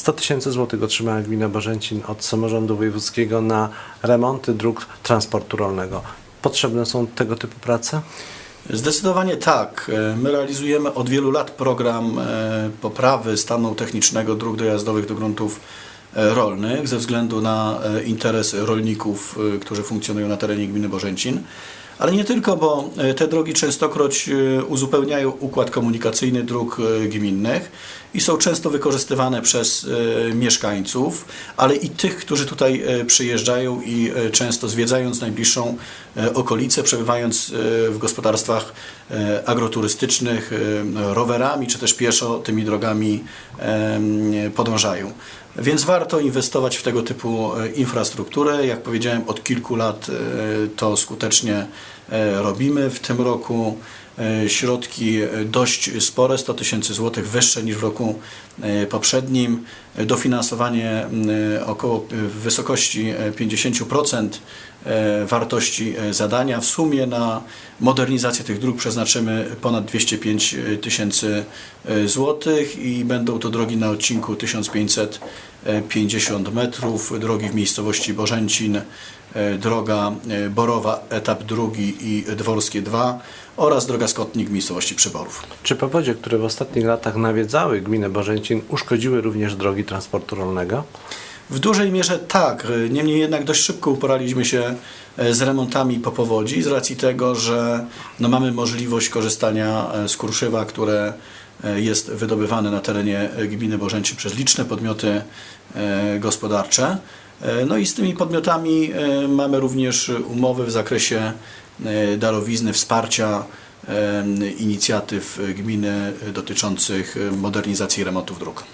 100 tysięcy złotych otrzymała gmina Bożęcin od samorządu wojewódzkiego na remonty dróg transportu rolnego. Potrzebne są tego typu prace? Zdecydowanie tak. E, My realizujemy od wielu lat program e, poprawy stanu technicznego dróg dojazdowych do gruntów e, rolnych ze względu na interes rolników, którzy funkcjonują na terenie gminy Bożęcin. Ale nie tylko, bo e, te drogi częstokroć e, uzupełniają układ komunikacyjny dróg e, gminnych i są często wykorzystywane przez mieszkańców, ale i tych, którzy tutaj przyjeżdżają i często zwiedzając najbliższą okolicę, przebywając w gospodarstwach agroturystycznych, rowerami czy też pieszo tymi drogami podążają. Więc warto inwestować w tego typu infrastrukturę. Jak powiedziałem, od kilku lat to skutecznie robimy. W tym roku e, środki e, dość spore, 100 tysięcy złotych wyższe niż w roku e, poprzednim. E, Dofinansowanie około e, w wysokości e, 50% e, wartości e, zadania. W sumie na modernizację tych dróg przeznaczymy ponad 205 tysięcy e, złotych i będą to drogi na odcinku 1550 metrów, drogi w miejscowości Bożęcin, e, droga e, Borowa, etap drugi i Dworskie 2 oraz droga Skotnik w miejscowości Przyborów. Czy powodzie, które w ostatnich latach nawiedzały gminę Bożęcin, uszkodziły również drogi transportu rolnego? W dużej mierze tak, niemniej jednak dość szybko uporaliśmy się e, z remontami po powodzi z racji tego, że no mamy możliwość korzystania e, z kruszywa, które e, jest wydobywane na terenie gminy Bożęci przez liczne podmioty gospodarcze. No i z tymi podmiotami mamy również umowy w zakresie darowizny, wsparcia e, inicjatyw gminy dotyczących modernizacji i remontów dróg.